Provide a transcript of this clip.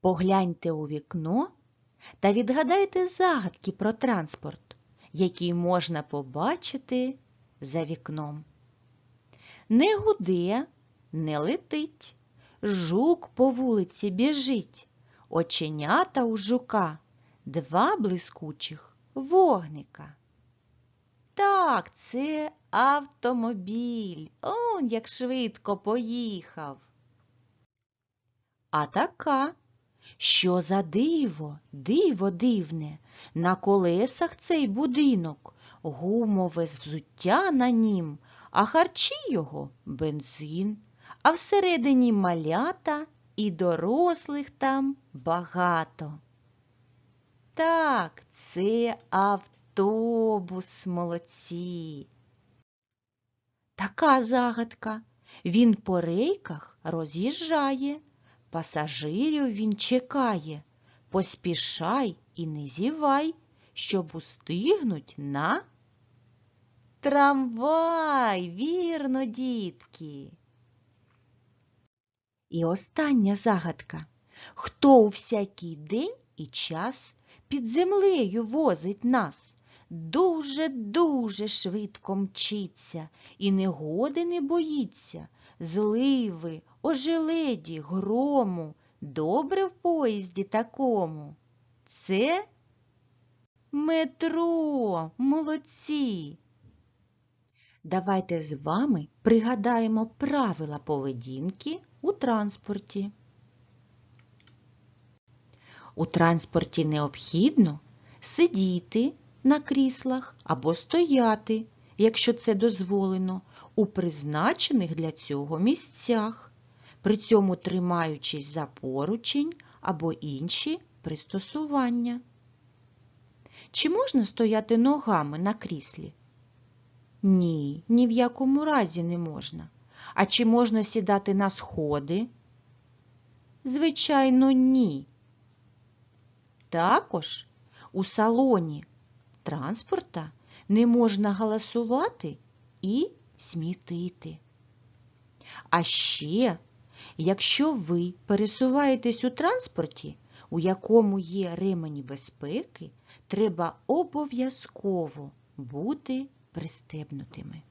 Погляньте у вікно та відгадайте загадки про транспорт, які можна побачити за вікном. Не гуде, не летить, жук по вулиці біжить, оченята у жука, два блискучих вогника. Так, це автомобіль. Он як швидко поїхав. А така, що за диво, диво дивне, на колесах цей будинок, гумове взуття на нім, а харчі його бензин, а всередині малята і дорослих там багато. Так, це автобус, молодці. Така загадка. Він по рейках роз'їжджає, пасажирів він чекає. Поспішай і не зівай, щоб устигнуть на трамвай, вірно, дітки. І остання загадка. Хто у всякий день і час під землею возить нас? Дуже-дуже швидко мчиться і негоди не боїться, зливи, ожеледі, грому, добре в поїзді такому. Це метро, молодці. Давайте з вами пригадаємо правила поведінки у транспорті. У транспорті необхідно сидіти на кріслах або стояти, якщо це дозволено, у призначених для цього місцях, при цьому тримаючись за поручень або інші пристосування. Чи можна стояти ногами на кріслі? Ні, ні в якому разі не можна. А чи можна сідати на сходи? Звичайно, ні. Також у салоні транспорта не можна галасувати і смітити. А ще, якщо ви пересуваєтесь у транспорті, у якому є ремені безпеки, треба обов'язково бути пристебнутими.